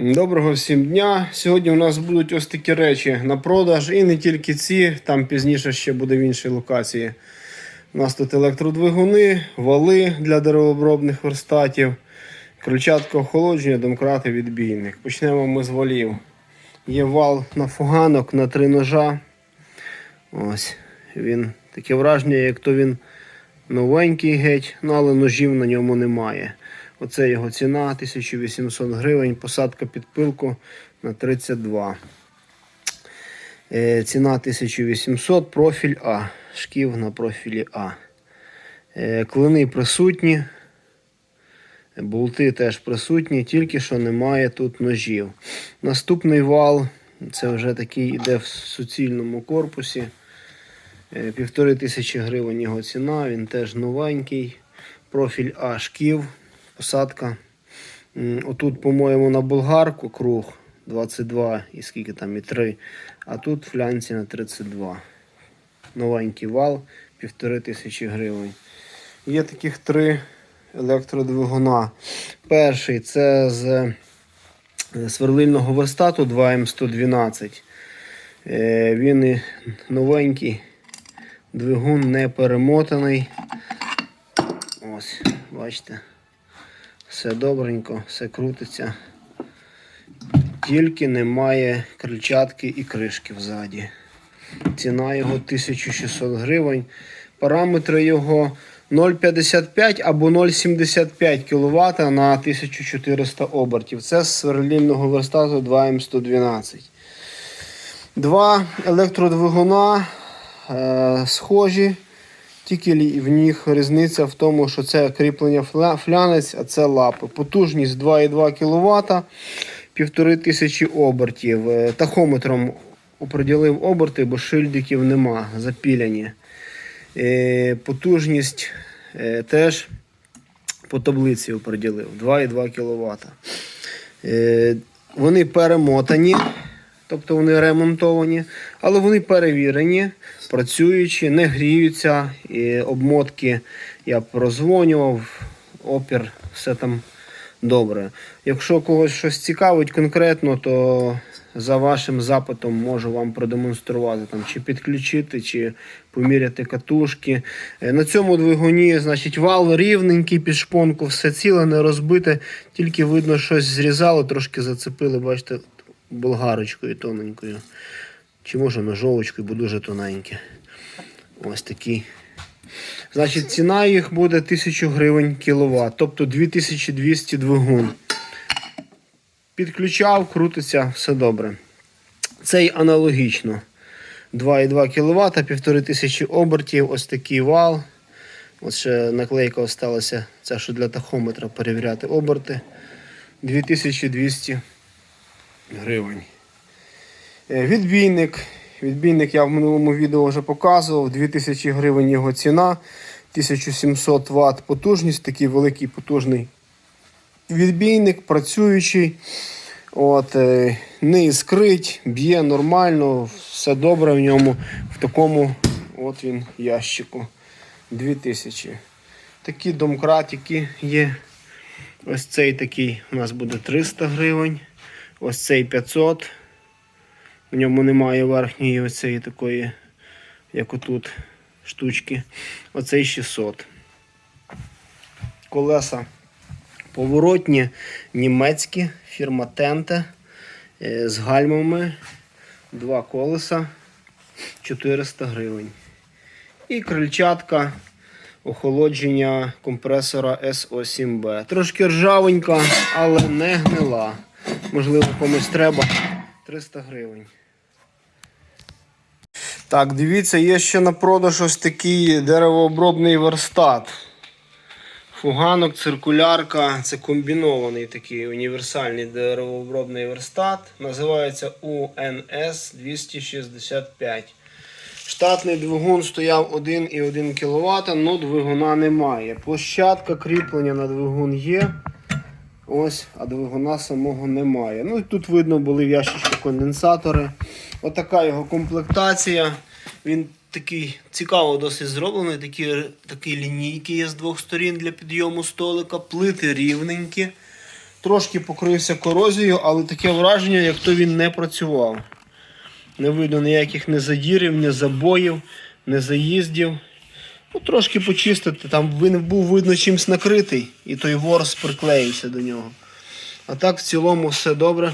Доброго всім дня. Сьогодні у нас будуть ось такі речі на продаж, і не тільки ці, там пізніше ще буде в іншій локації. У нас тут електродвигуни, вали для деревообробних верстатів, крильчатка охолодження, домкрати, відбійник. Почнемо ми з валів. Є вал на фуганок на три ножа. Ось він таке враження, як то він новенький геть, ну але ножів на ньому немає. Оце його ціна 1800 гривень, посадка під пилку на 32. Е, ціна 1800, профіль А. Шків на профілі А. Е, клини присутні. Болти теж присутні, тільки що немає тут ножів. Наступний вал, це вже такий іде в суцільному корпусі. Е, Півтори тисячі гривень його ціна, він теж новенький. Профіль А шків, посадка. Отут, по-моєму, на болгарку круг 22 і скільки там і 3. А тут флянці на 32. Новенький вал, півтори тисячі гривень. Є таких три електродвигуна. Перший це з е, сверлильного верстату 2М112. Е, Він новенький, двигун не перемотаний. Ось, бачите. Все добренько, все крутиться. Тільки немає крильчатки і кришки взаді. Ціна його 1600 гривень. Параметри його 0,55 або 0,75 кВт на 1400 обертів. Це з сверлільного верстату 2М112. Два електродвигуна е, схожі, тільки в них різниця в тому, що це кріплення флянець, а це лапи. Потужність 2,2 кВт, 1500 обертів. Е, Тахометром оприділив оберти, бо шильдиків нема, запіляні. Е, Потужність е, теж по таблиці оприділив 2,2 кВт. Вони перемотані, тобто вони ремонтовані, але вони перевірені, працюючі, не гріються. І обмотки я прозвонював, опір, все там добре. Якщо когось щось цікавить конкретно, то за вашим запитом можу вам продемонструвати, там, чи підключити, чи поміряти катушки. Е, На цьому двигуні, значить, вал рівненький під шпонку, все ціле, не розбите, тільки видно, щось зрізали, трошки зацепили, бачите, болгарочкою тоненькою. Чи може ножовочкою, бо дуже тоненьке. Ось такий. Значить, ціна їх буде 1000 гривень кіловат, тобто 2200 двигун. Підключав, крутиться, все добре. Цей аналогічно. 2,2 кВт, 1500 обертів, ось такий вал. Ось ще наклейка осталася, це що для тахометра перевіряти оберти. 2200 гривень. Е, Відбійник. Відбійник я в минулому відео вже показував. 2000 гривень його ціна. 1700 Вт потужність, такий великий потужний відбійник, працюючий. От, е, не іскрить, б'є нормально, все добре в ньому. В такому от він ящику. 2000. Такі домкратики є. Ось цей такий у нас буде 300 гривень. Ось цей 500. В ньому немає верхньої оцеї такої, як отут, штучки. Оцей 600. Колеса поворотні, німецькі, фірма Тенте е, з гальмами. Два колеса 400 гривень. І крильчатка охолодження компресора SO7B. Трошки ржавенька, але не гнила. Можливо, комусь треба 300 гривень. Так, дивіться, є ще на продаж ось такий деревообробний верстат. Фуганок, циркулярка, це комбінований такий універсальний деревообробний верстат. Називається UNS 265. Штатний двигун стояв 1,1 кВт, але двигуна немає. Площадка кріплення на двигун є. Ось, а двигуна самого немає. Ну і тут видно були в ящичку конденсатори. Отака його комплектація. Він такий цікаво досить зроблений. Такі, такі лінійки є з двох сторін для підйому столика, плити рівненькі. Трошки покрився корозією, але таке враження, як то він не працював. Не видно ніяких не задірів, не забоїв, не заїздів. Ну, трошки почистити, там він був видно чимось накритий, і той ворс приклеївся до нього. А так в цілому все добре.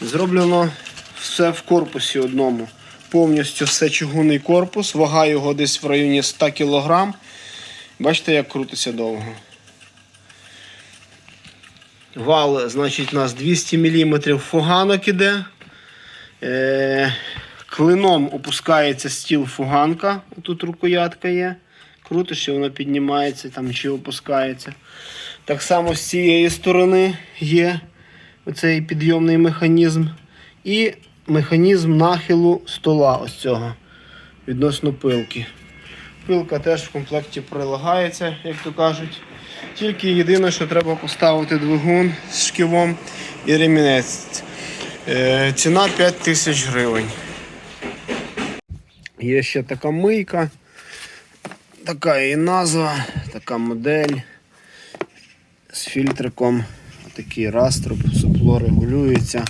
Зроблено все в корпусі одному. Повністю все чугунний корпус, вага його десь в районі 100 кг. Бачите, як крутиться довго. Вал, значить, у нас 200 мм фуганок іде. Е, клином опускається стіл фуганка. Тут рукоятка є. Крутиш і воно піднімається там чи опускається. Так само з цієї сторони є оцей підйомний механізм. І механізм нахилу стола ось цього відносно пилки. Пилка теж в комплекті прилагається, як то кажуть. Тільки єдине, що треба поставити двигун з шківом і ремінець. Е, ціна 5 тисяч гривень. Є ще така мийка, така і назва, така модель з фільтриком. Такий раструб, супло регулюється.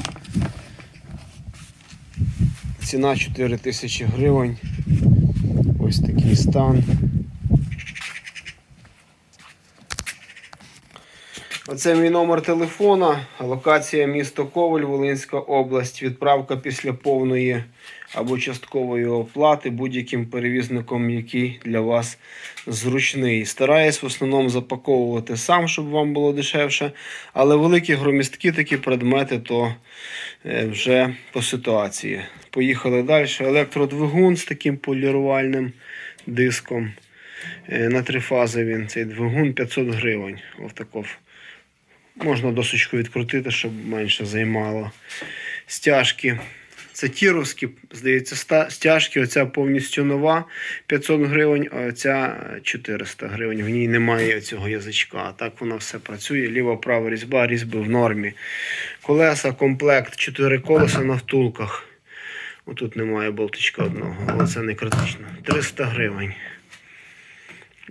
Ціна 4 тисячі гривень. Ось такий стан. Оце мій номер телефона, локація місто Коваль, Волинська область. Відправка після повної або часткової оплати будь-яким перевізником, який для вас зручний. Стараюсь в основному запаковувати сам, щоб вам було дешевше. Але великі громістки такі предмети, то е, вже по ситуації. Поїхали далі. Електродвигун з таким полірувальним диском. Е, На три фази він цей двигун 500 гривень. Овтаков. Можна досочку відкрутити, щоб менше займало. Стяжки. Це тіровські, здається, стяжки. Оця повністю нова 500 гривень, а оця 400 гривень. В ній немає цього язичка. А так вона все працює. Ліва, права різьба, різьби в нормі. Колеса, комплект, 4 колеса на втулках. Отут немає болтичка одного, але це не критично. 300 гривень.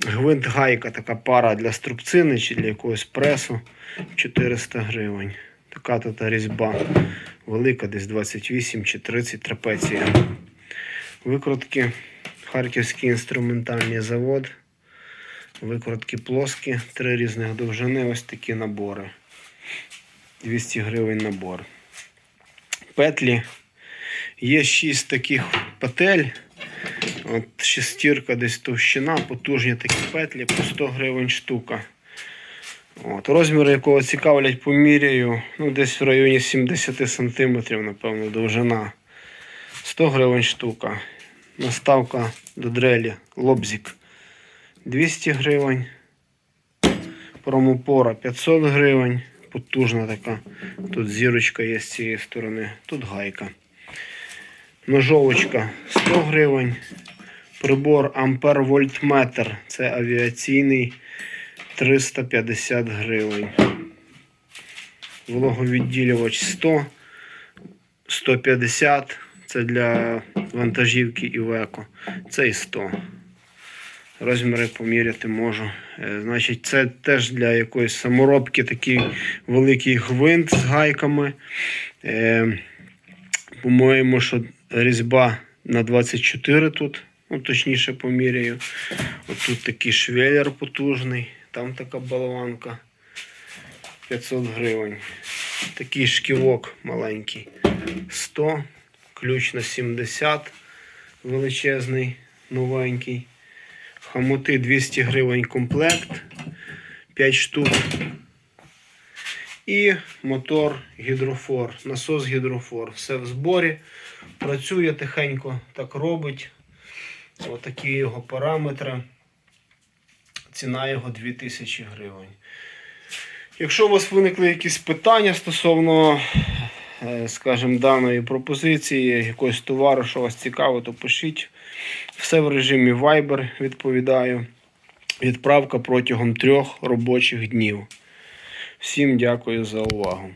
Гвинт гайка, така пара для струбцини чи для якогось пресу 400 гривень. Така тут різьба велика, десь 28 чи 30 трапеція. Викрутки. Харківський інструментальний завод. Викрутки плоскі, три різних довжини, ось такі набори. 200 гривень набор. Петлі. Є 6 таких петель. От шестірка десь товщина, потужні такі петлі по 100 гривень штука. От, розміри якого цікавлять поміряю, ну десь в районі 70 см, напевно, довжина. 100 гривень штука. Наставка до дрелі, лобзик 200 гривень. Промопора 500 гривень. Потужна така. Тут зірочка є з цієї сторони, тут гайка. Ножовочка 100 гривень. Прибор Ампер Вольтметр. Це авіаційний 350 гривень. Вологовідділювач 100, 150. Це для вантажівки Івеко. Це і 100. Розміри поміряти можу. Е, Значить, це теж для якоїсь саморобки такий великий гвинт з гайками. Е, по-моєму, що різьба на 24 тут, ну, точніше поміряю. От тут такий швеллер потужний, там така болванка 500 гривень. Такий шківок маленький 100, ключ на 70 величезний, новенький. Хамути 200 гривень комплект, 5 штук. І мотор гідрофор, насос гідрофор. Все в зборі. Працює тихенько, так робить. Отакі його параметри. Ціна його 2000 гривень. Якщо у вас виникли якісь питання стосовно, е, скажімо, даної пропозиції, якогось товару, що вас цікаво, то пишіть. Все в режимі Viber відповідаю. Відправка протягом трьох робочих днів. Всім дякую за увагу.